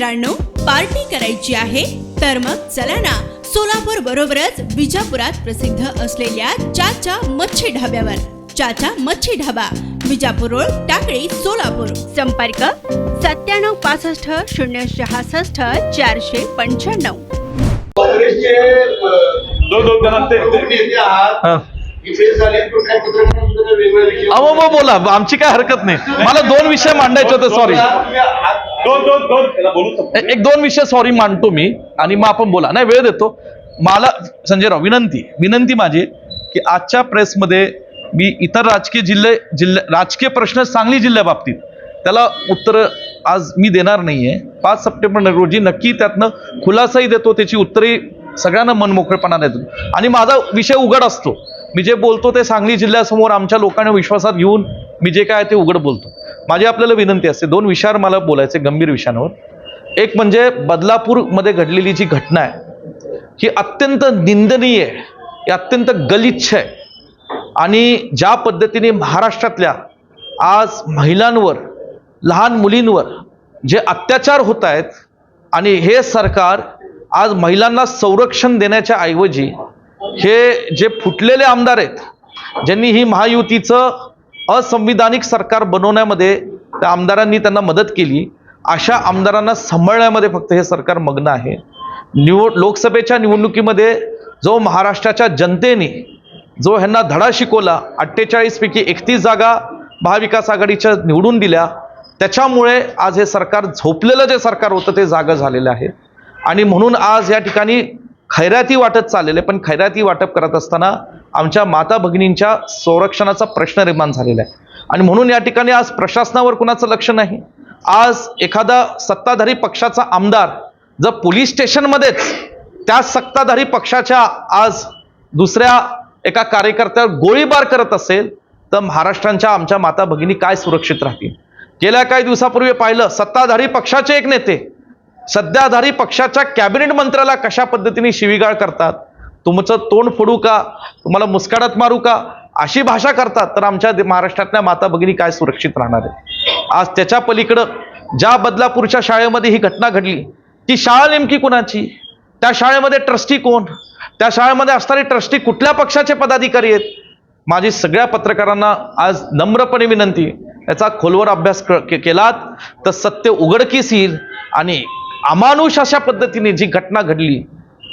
मित्रांनो पार्टी करायची आहे तर मग चला ना सोलापूर बरोबरच विजापुरात प्रसिद्ध असलेल्या चाचा मच्छी ढाब्यावर. चाचा मच्छी ढाबा विजापूर रोड टाकळी सोलापूर. संपर्क सत्त्याण्णव पासष्ट शून्य सहासष्ट चारशे पंच्याण्णव. काँग्रेसचे अ, दोन दोन जण ते दोन नेते आहात. हा. इथे झाले पण काय पत्रकारांबद्दल वेगळा विषय अहो मग बोला आमची काय हरकत नाही. मला दोन विषय मांडायचे होते सॉरी तुम्ही आत- दोन दोन दोन. बोलू एक दोन विषय सॉरी मांडतो मी आणि मग आपण बोला. नाही वेळ देतो. मला संजयराव विनंती. विनंती माझी की आजच्या प्रेसमध्ये मी इतर राजकीय जिल्हे जिल्हे राजकीय प्रश्न सांगली जिल्ह्याबाबतीत त्याला उत्तर आज मी देणार नाहीये. पाच सप्टेंबर रोजी नक्की त्यातनं खुलासाही देतो. त्याची उत्तरही सगळ्यांना मनमोकळेपणा देतो. आणि माझा विषय उघड असतो. मी जे बोलतो ते सांगली जिल्ह्यासमोर आमच्या लोकांना विश्वासात घेऊन मी जे काय ते उघड बोलतो. माझी आपल्याला विनंती असते दोन विषयावर मला बोलायचे गंभीर विषयांवर. एक म्हणजे बदलापूरमध्ये घडलेली जी घटना आहे ही अत्यंत निंदनीय आहे ही अत्यंत गलिच्छ आहे. आणि ज्या पद्धतीने महाराष्ट्रातल्या आज महिलांवर लहान मुलींवर जे अत्याचार होत आहेत आणि हे सरकार आज महिलांना संरक्षण देण्याच्या ऐवजी हे जे फुटलेले आमदार आहेत ज्यांनी ही महायुतीचं असंविधानिक सरकार बनवण्यामध्ये त्या आमदारांनी त्यांना मदत केली. अशा आमदारांना सांभाळण्यामध्ये फक्त हे सरकार मग्न आहे. निवड लोकसभेच्या निवडणुकीमध्ये जो महाराष्ट्राच्या जनतेने जो ह्यांना धडा शिकवला अठ्ठेचाळीसपैकी एकतीस जागा महाविकास आघाडीच्या निवडून दिल्या त्याच्यामुळे आज हे सरकार झोपलेलं जे सरकार होतं ते जागं झालेलं आहे. आणि म्हणून आज या ठिकाणी खैराती वाटत चाललेले पण खैराती वाटप करत असताना आमच्या माता भगिनींच्या संरक्षणाचा प्रश्न निर्माण झालेला आहे. आणि म्हणून या ठिकाणी आज प्रशासनावर कुणाचं लक्ष नाही? आज एखादा सत्ताधारी पक्षाचा आमदार जर पोलीस स्टेशनमध्येच त्या सत्ताधारी पक्षाच्या आज दुसऱ्या एका कार्यकर्त्यावर गोळीबार करत असेल तर महाराष्ट्रांच्या आमच्या माता भगिनी काय सुरक्षित राहतील? गेल्या काही दिवसापूर्वी पाहिलं सत्ताधारी पक्षाचे एक नेते सध्याधारी पक्षाच्या कॅबिनेट मंत्र्याला कशा पद्धतीने शिवीगाळ करतात? तुमचं तोंड फोडू का? तुम्हाला मुस्काडात मारू का? अशी भाषा करतात. तर आमच्या महाराष्ट्रातल्या माता भगिनी काय सुरक्षित राहणार आहे आज त्याच्या पलीकडं ज्या बदलापूरच्या शाळेमध्ये ही घटना घडली ती शाळा नेमकी कोणाची? त्या शाळेमध्ये ट्रस्टी कोण? त्या शाळेमध्ये असणारे ट्रस्टी कुठल्या पक्षाचे पदाधिकारी आहेत? माझी सगळ्या पत्रकारांना आज नम्रपणे विनंती याचा खोलवर अभ्यास क- के- केलात तर सत्य उघडकीस येईल आणि अमानुष अशा पद्धतीने जी घटना घडली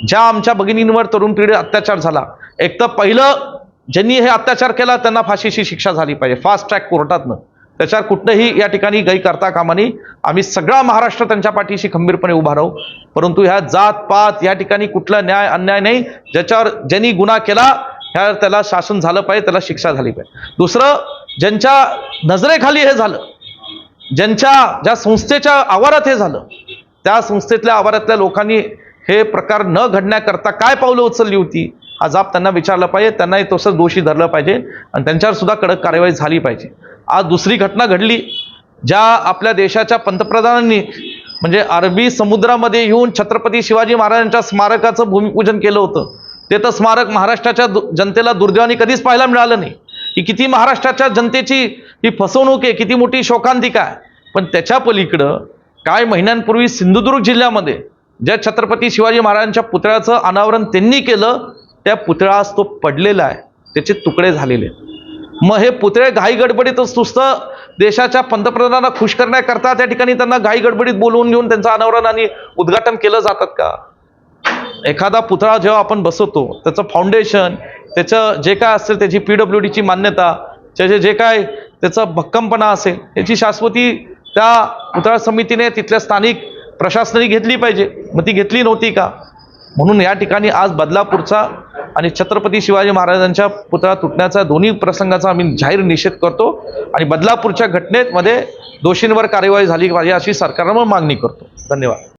ज्या आमच्या भगिनींवर तरुण पिढी अत्याचार झाला एक तर पहिलं ज्यांनी हे अत्याचार केला त्यांना फाशीची शिक्षा झाली पाहिजे. फास्ट ट्रॅक कोर्टातनं. त्याच्यावर कुठलंही या ठिकाणी गै करता कामानी आम्ही सगळा महाराष्ट्र त्यांच्या पाठीशी खंबीरपणे उभा राहू. परंतु ह्या जात पात या ठिकाणी कुठला न्याय अन्याय नाही ज्याच्यावर ज्यांनी गुन्हा केला ह्या त्याला शासन झालं पाहिजे त्याला शिक्षा झाली पाहिजे. दुसरं ज्यांच्या नजरेखाली हे झालं ज्यांच्या ज्या संस्थेच्या आवारात हे झालं त्या संस्थेतल्या आवारातल्या लोकांनी हे प्रकार न घडण्याकरता काय पावलं उचलली होती? हा जाब त्यांना विचारला पाहिजे त्यांनाही तसंच दोषी धरलं पाहिजे आणि त्यांच्यावर सुद्धा कडक कार्यवाही झाली पाहिजे. आज दुसरी घटना घडली ज्या आपल्या देशाच्या पंतप्रधानांनी म्हणजे अरबी समुद्रामध्ये येऊन छत्रपती शिवाजी महाराजांच्या स्मारकाचं भूमिपूजन केलं होतं. ते तर स्मारक महाराष्ट्राच्या दु- जनतेला दुर्दैवाने कधीच पाहायला मिळालं नाही. की किती महाराष्ट्राच्या जनतेची ही फसवणूक आहे किती मोठी शोकांतिका आहे. पण त्याच्या पलीकडं काही महिन्यांपूर्वी सिंधुदुर्ग जिल्ह्यामध्ये ज्या छत्रपती शिवाजी महाराजांच्या पुतळ्याचं अनावरण त्यांनी केलं त्या पुतळा तो पडलेला आहे. त्याचे तुकडे झालेले मग हे पुतळे घाई गडबडीतच नुसतं देशाच्या पंतप्रधानांना खुश करण्याकरता त्या ठिकाणी त्यांना घाई गडबडीत बोलवून घेऊन त्यांचं अनावरण आणि उद्घाटन केलं जातात का? एखादा पुतळा जेव्हा आपण बसवतो त्याचं फाउंडेशन त्याचं जे काय असेल त्याची पी डब्ल्यू डीची मान्यता त्याचे जे काय त्याचं भक्कमपणा असेल याची शाश्वती त्या पुतळा समितीने तिथल्या स्थानिक प्रशासनाने घेतली पाहिजे. मग ती घेतली नव्हती का? म्हणून या ठिकाणी आज बदलापूरचा आणि छत्रपती शिवाजी महाराजांच्या पुतळा तुटण्याचा दोन्ही प्रसंगाचा आम्ही जाहीर निषेध करतो आणि बदलापूरच्या घटनेमध्ये दोषींवर कार्यवाही झाली पाहिजे अशी सरकारनं मागणी करतो. धन्यवाद.